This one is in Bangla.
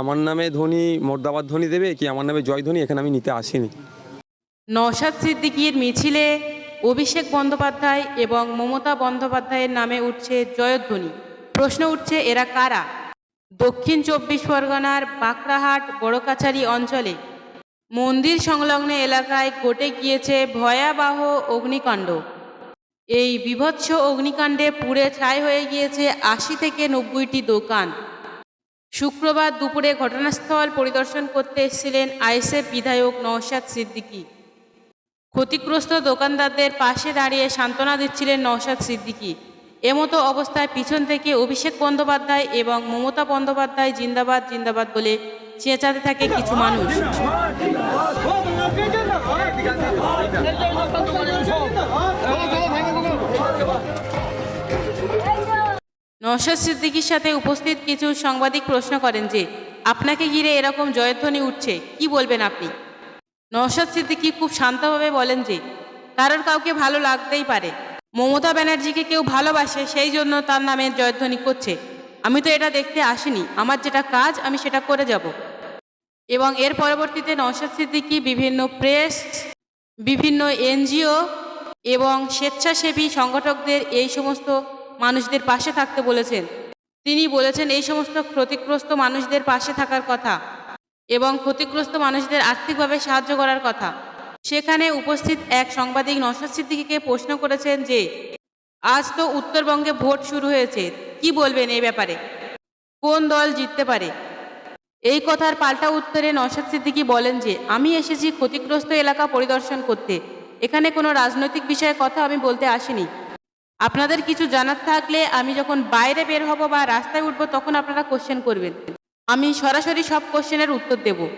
আমার নামে ধ্বনি মোর্দাবাদ ধ্বনি দেবে কি আমার নামে জয় ধ্বনি এখানে আমি নিতে আসিনি। নওশাদ সিদ্দিকীর মিছিলে অভিষেক বন্দ্যোপাধ্যায় এবং মমতা বন্দ্যোপাধ্যায়ের নামে উঠছে জয়ধ্বনি। প্রশ্ন উঠছে, এরা কারা? দক্ষিণ চব্বিশ পরগনার বাঁকড়াহাট বড়কাছারি অঞ্চলে। মন্দির সংলগ্ন এলাকায় ঘটে গিয়েছে ভয়াবহ অগ্নিকাণ্ড। এই বিভৎস অগ্নিকাণ্ডে পুড়ে ছাই হয়ে গিয়েছে আশি থেকে নব্বইটি দোকান। শুক্রবার দুপুরে ঘটনাস্থল পরিদর্শন করতে এসেছিলেন আইএসএফ বিধায়ক নওশাদ সিদ্দিকী ক্ষতিগ্রস্ত দোকানদারদের পাশে দাঁড়িয়ে সান্ত্বনা দিচ্ছিলেন নওশাদ সিদ্দিকী এমতো অবস্থায় পিছন থেকে অভিষেক বন্দ্যোপাধ্যায় এবং মমতা বন্দ্যোপাধ্যায় জিন্দাবাদ জিন্দাবাদ বলে চেঁচাতে থাকে কিছু মানুষ নওশাদ সিদ্দিকীর সাথে উপস্থিত কিছু সাংবাদিক প্রশ্ন করেন যে, আপনাকে ঘিরে এরকম জয়ধ্বনি উঠছে, কি বলবেন আপনি? নওশাদ সিদ্দিকি খুব শান্তভাবে বলেন যে, কারোর কাউকে ভালো লাগতেই পারে। মমতা ব্যানার্জিকে কেউ ভালোবাসে, সেই জন্য তার নামে জয়ধ্বনি করছে। আমি তো এটা দেখতে আসিনি। আমার যেটা কাজ, আমি সেটা করে যাব। এবং এর পরবর্তীতে নওশাদ সিদ্দিকি বিভিন্ন প্রেস, বিভিন্ন এনজিও এবং স্বেচ্ছাসেবী সংগঠকদের এই সমস্ত মানুষদের পাশে থাকতে বলেছেন। তিনি বলেছেন, এই সমস্ত ক্ষতিগ্রস্ত মানুষদের পাশে থাকার কথা এবং ক্ষতিগ্রস্ত মানুষদের আর্থিকভাবে সাহায্য করার কথা। সেখানে উপস্থিত এক সাংবাদিক নশাদ সিদ্দিকীকে প্রশ্ন করেছেন যে, আজ তো উত্তরবঙ্গে ভোট শুরু হয়েছে, কি বলবেন এই ব্যাপারে? কোন দল জিততে পারে? এই কথার পাল্টা উত্তরে নশাদ সিদ্দিকী বলেন যে, আমি এসেছি ক্ষতিগ্রস্ত এলাকা পরিদর্শন করতে। এখানে কোনো রাজনৈতিক বিষয়ে কথা আমি বলতে আসিনি। আপনাদের কিছু জানার থাকলে আমি যখন বাইরে বের হব বা রাস্তায় উঠবো, তখন আপনারা কোশ্চেন করবেন। আমি সরাসরি সব কোশ্চেনের উত্তর দেব।